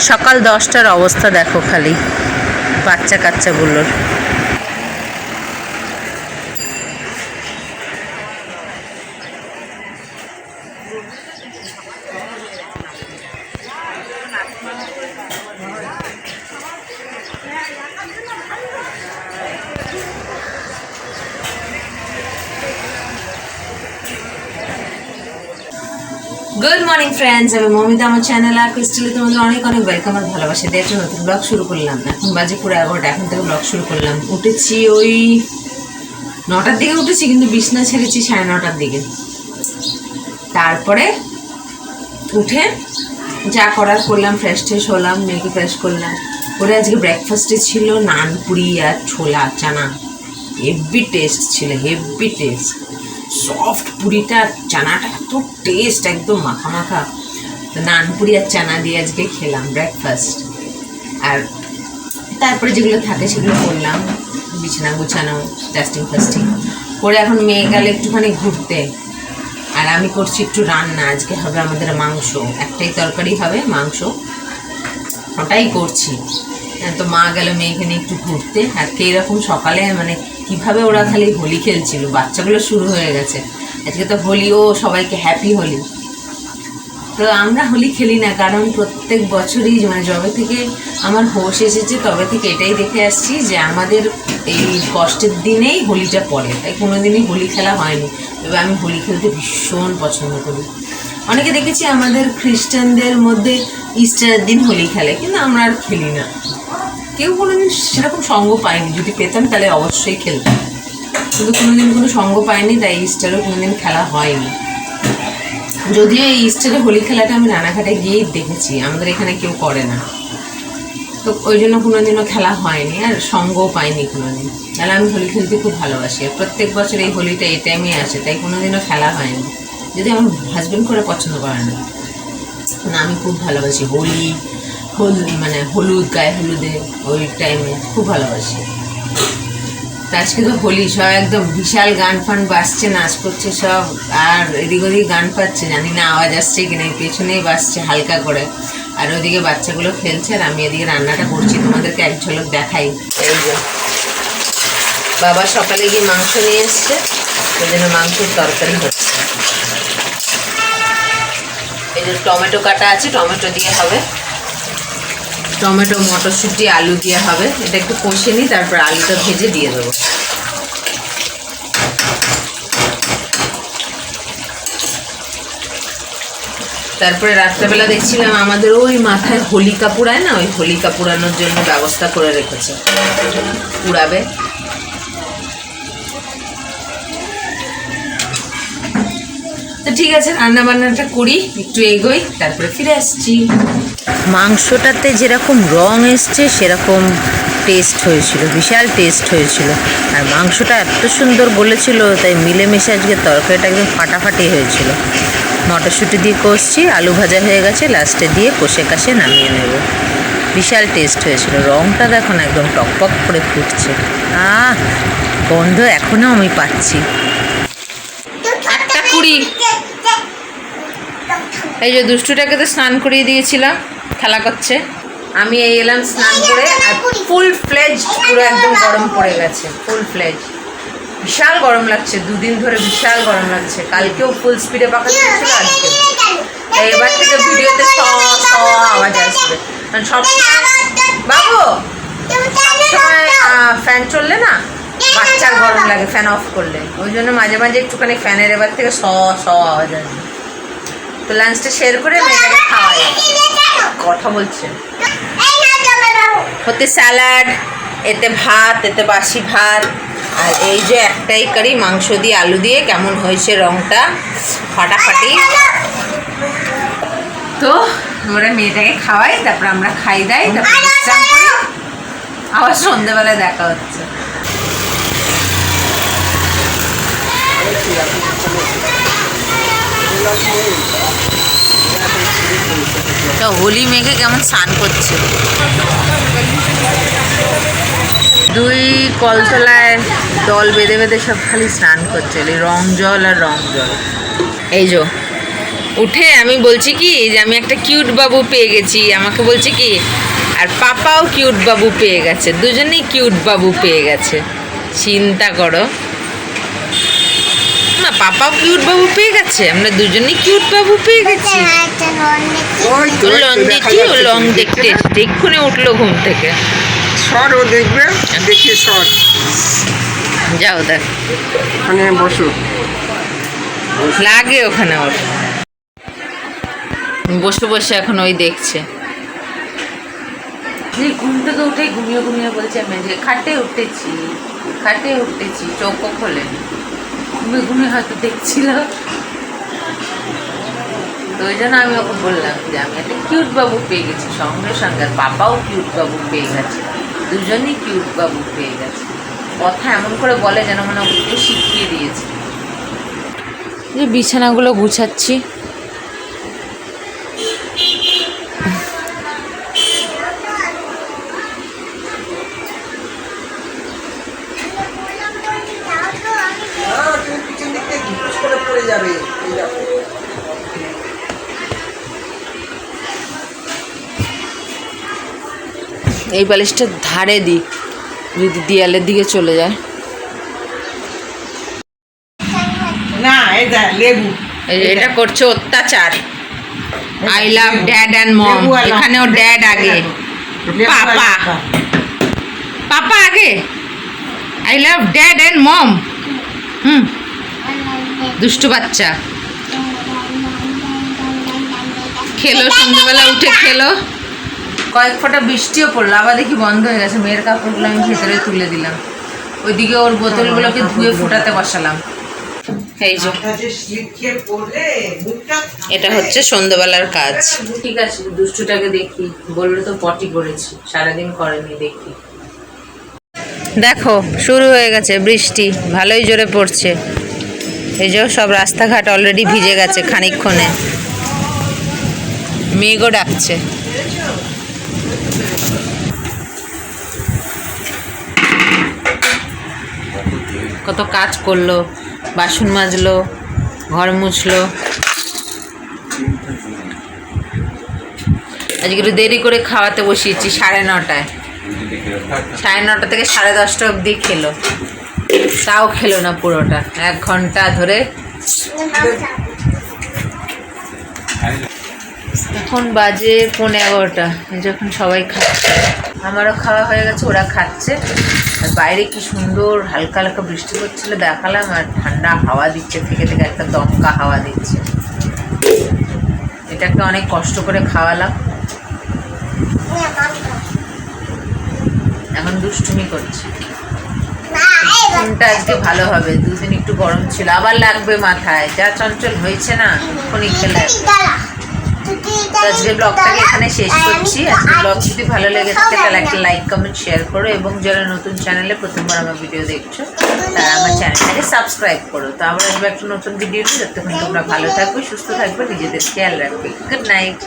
সকাল দশটার অবস্থা দেখো খালি। বাচ্চা কাচ্চাগুলোর গুড মর্নিং ফ্রেন্ডস আমি মমিতা, আমার চ্যানেল আর ক্রিস্টালে তোমাদের অনেক অনেক ওয়েলকাম আর ভালোবাসা। দিয়ে একটা নতুন ব্লগ শুরু করলাম। এখন বাজে পুরো এগারোটা, এখন থেকে ব্লগ শুরু করলাম। উঠেছি ওই নটার দিকে উঠেছি, কিন্তু বিছনা ছেড়েছি সাড়ে নটার দিকে। তারপরে উঠে যা করার করলাম ফ্রেশ ট্রেশ হলাম, মেয়েকে ফ্রেশ করলাম। করে আজকে ব্রেকফাস্টে ছিল নান, পুরি আর ছোলা চানা। হেভি টেস্ট ছিল হেভি টেস্ট সফট পুরিটা চানাটা এত টেস্ট একদম মাখা মাখা। তো নান পুরি আর চানা দিয়ে আজকে খেলাম ব্রেকফাস্ট আর তারপরে যেগুলো থাকে সেগুলো করলাম, বিছানা গুছানো ডাস্টিং ফাস্টিং করে এখন মেয়ে গেলে একটুখানি ঘুরতে। আর আমি করছি একটু রান্না, আজকে হবে আমাদের মাংস। একটাই তরকারি হবে মাংস, ওটাই করছি। তো মা গেল মেয়েকে নিয়ে একটু ঘুরতে। আর এরকম সকালে মানে কীভাবে ওরা খালি হোলি খেলছিল, বাচ্চাগুলো শুরু হয়ে গেছে। আজকে তো হোলি, ও সবাইকে হ্যাপি হোলি। তো আমরা হোলি খেলি না, কারণ প্রত্যেক বছরই মানে যবে থেকে আমার হোশ এসেছে, তবে থেকে এটাই দেখে আসছি যে আমাদের এই কষ্টের দিনেই হোলিটা পড়ে। তাই কোনো দিনই হোলি খেলা হয়নি। তবে আমি হোলি খেলতে ভীষণ পছন্দ করি। অনেকে দেখেছি আমাদের খ্রিস্টানদের মধ্যে ইস্টারের দিন হোলি খেলে, কিন্তু আমরা আর খেলি না। কেউ কোনোদিন সেরকম সঙ্গ পায়নি। যদি পেতাম তাহলে অবশ্যই খেলতাম। কিন্তু কোনোদিন কোনো সঙ্গ পাইনি তাই ইস্টারও কোনোদিন খেলা হয়নি। যদিও এই ইস্টারে হোলি খেলাটা আমি রানাঘাটে গিয়েই দেখেছি। আমাদের এখানে কেউ করে না। তো ওই জন্য কোনোদিনও খেলা হয়নি, আর সঙ্গও পাইনি কোনোদিন। তাহলে আমি হোলি খেলতে খুব ভালোবাসি। আর প্রত্যেক বছর এই হোলিটা এই টাইমে আসে, তাই কোনোদিনও খেলা হয়নি। যদি আমার হাজব্যান্ড করে পছন্দ করে না। না, আমি খুব ভালোবাসি হোলি, হোল মানে হলুদ, গায়ে হলুদে ওই টাইমে খুব ভালোবাসি। আজকে তো হোলি সব একদম বিশাল গান ফান বাজছে, নাচ করছে সব, আর এদিক ওদিক গান পাচ্ছে, জানি না আওয়াজ আসছে কিনা, এই পেছনেই বাজছে হালকা করে। আর ওদিকে বাচ্চাগুলো খেলছে আর আমি এদিকে রান্নাটা করছি, তোমাদেরকে এক ঝলক দেখাই। বাবা সকালে গিয়ে মাংস নিয়ে এসছে। জন্য মাংসের তরকারি হচ্ছে। এই যে টমেটো কাটা আছে, টমেটো দিয়ে হবে। টমেটো, মটরশুঁটি, আলু দিয়ে হবে। এটা একটু কষে নিই, তারপর আলুটা ভেজে দিয়ে দেবো। তারপরে রাত্রেবেলা দেখছিলাম আমাদের ওই মাথায় হোলি কাপুড়ায় না, ওই হোলি কাপুরানোর জন্য ব্যবস্থা করে রেখেছে। পুড়াবে। তো ঠিক আছে রান্না বান্নাটা করি, একটু এগোই, তারপরে ফিরে আসছি। মাংসটাতে যেরকম রং এসছে, সেরকম টেস্ট হয়েছিল, বিশাল টেস্ট হয়েছিল। আর মাংসটা এত সুন্দর বলেছিল, তাই মিলেমিশে আজকে তরকারিটা একদম ফাটাফাটি হয়েছিল। মটরশুঁটি দিয়ে কষছি, আলু ভাজা হয়ে গেছে লাস্টে দিয়ে কষে কাষে নামিয়ে নেব। বিশাল টেস্ট হয়েছিল, রংটা দেখো না, একদম টকপক করে ফুটছে। আহ, গন্ধ এখনও আমি পাচ্ছি। কুড়ি এই যে দুষ্টুটাকে তো স্নান করিয়ে দিয়েছিলাম, খেলা করছে। আমি এই এলাম স্নান করে আর ফুল ফ্লেজ পুরো একদম গরম পড়ে গেছে ফুল ফ্লেজ বিশাল গরম লাগছে, দুদিন ধরে বিশাল গরম লাগছে। কালকেও ফুল স্পিডে পাখা চলছিল, আজকে। এবার থেকে ভিডিওতে স স আওয়াজ আসবে। কারণ সব বাবু সবসময় ফ্যান চললে না? বাচ্চার গরম লাগে ফ্যান অফ করলে। ওই জন্য মাঝে মাঝে একটুখানি ফ্যানের এবার থেকে স স আওয়াজ আসবে তো লাঞ্চটা শেয়ার করে মেয়েটাকে খাওয়াই। কথা বলছে। হতে স্যালাড এতে ভাত, এতে বাসি ভাত, আর এই যে একটাই কারি মাংস দিয়ে আলু দিয়ে কেমন হয়েছে রংটা, ফাটাফাটি। তো আমরা মেয়েটাকে খাওয়াই, তারপর আমরা খাই দাই তারপর আবার সন্ধ্যেবেলায় দেখা হচ্ছে। তো হোলি মেঘে কেমন স্নান করছে? দুই কলতলায় দল বেঁধে বেঁধে সব খালি স্নান করছে রং জল আর রং জল। এই যো, উঠে আমি বলছি কি, যে আমি একটা কিউট বাবু পেয়ে গেছি, আমাকে বলছে কি, আর পাপাও কিউট বাবু পেয়ে গেছে, দুজনেই কিউট বাবু পেয়ে গেছে, চিন্তা করো। না পাপাও কিউট বাবু পেয়ে গেছে। আমরা দুজনেই কিউট বাবু পেয়ে গেছি। লং দেখি ও লং দেখতে এসেছে। এক্ষুনি উঠল ঘুম থেকে। সর ও দেখবে? দেখিয়ে সর। যাও দেখ। ওখানে বসো। লাগে ওখানে ওর। বসে বসে এখন ওই দেখছে। ঘুম থেকে উঠে ঘুমিয়ে ঘুমিয়ে বলছে আমি যে খাটে উঠেছি খাটে উঠেছি চোখও খোলে ঘুমিয়ে ঘুমে হয়তো দেখছিল। তো ওই জন্য আমি ওকে বললাম যে, আমি একটা কিউট বাবু পেয়ে গেছি, সঙ্গে সঙ্গে পাপাও কিউট বাবু পেয়ে গেছে, দুজনেই কিউট বাবু পেয়ে গেছে। কথা এমন করে বলে যেন মানে ওকে শিখিয়ে দিয়েছে। যে বিছানাগুলো গুছাচ্ছি। এই বালিশটা ধারে দিই যদি দেয়ালের দিকে চলে যায়। না লেবু। এটা করছে অত্যাচার। I love dad and mom. এখানেও ড্যাড আগে। পাপা। পাপা আগে। I love dad and mom hmm. দুষ্টু বাচ্চা। খেলো সন্ধ্যাবেলা উঠে খেলো। কয়েক ফোঁটা বৃষ্টিও পড়ল আবার দেখি বন্ধ হয়ে গেছে মেয়ের কাপড়গুলো আমি ভেতরে তুলে দিলাম। ওইদিকে ওর বোতলগুলোকে ধুয়ে ফুটাতে বসালাম। এই যে এটা হচ্ছে সন্ধ্যাবেলার কাজ। ঠিক আছে দুষ্টুটাকে দেখি বলল তো পটি করেছি সারাদিন করেনি দেখি। দেখো শুরু হয়ে গেছে বৃষ্টি ভালোই জোরে পড়ছে। এই যে সব রাস্তাঘাট অলরেডি ভিজে গেছে খানিকক্ষণে। মেঘও ডাকছে। কত কাজ করল, বাসন মাজলো, ঘর মুছলো। আজকে একটু দেরি করে খাওয়াতে বসিয়েছি, সাড়ে নটায়। সাড়ে নটা থেকে সাড়ে দশটা অবধি খেলো। তাও খেলো না পুরোটা, এক ঘণ্টা ধরে। এখন বাজে পৌনে এগারোটা। যখন সবাই খাচ্ছে। আমারও খাওয়া হয়ে গেছে, ওরা খাচ্ছে। আর বাইরে কি সুন্দর, হালকা হালকা বৃষ্টি হচ্ছিল, দেখালাম, আর ঠান্ডা হাওয়া দিচ্ছে, থেকে থেকে একটা দমকা হাওয়া দিচ্ছে। এটাকে অনেক কষ্ট করে খাওয়ালাম। এখন দুষ্টুমি করছে। ঘুমটা আজকে ভালো হবে, দুদিন একটু গরম ছিল, আবার লাগবে মাথায়, যা চঞ্চল হয়েছে না, এক্ষুনি খেলে। তো আজকে ব্লগটাকে এখানে শেষ করছি। আজকে ব্লগ যদি ভালো লেগে থাকে, তাহলে একটা লাইক কমেন্ট শেয়ার করো এবং যারা নতুন চ্যানেলে প্রথমবার আমার ভিডিও দেখছ, তারা আমার চ্যানেলটাকে সাবস্ক্রাইব করো। তো আমরা আসব একটা নতুন ভিডিও যতক্ষণ তোমরা ভালো থাকবে, সুস্থ থাকবে, নিজেদের খেয়াল রাখবে। Good night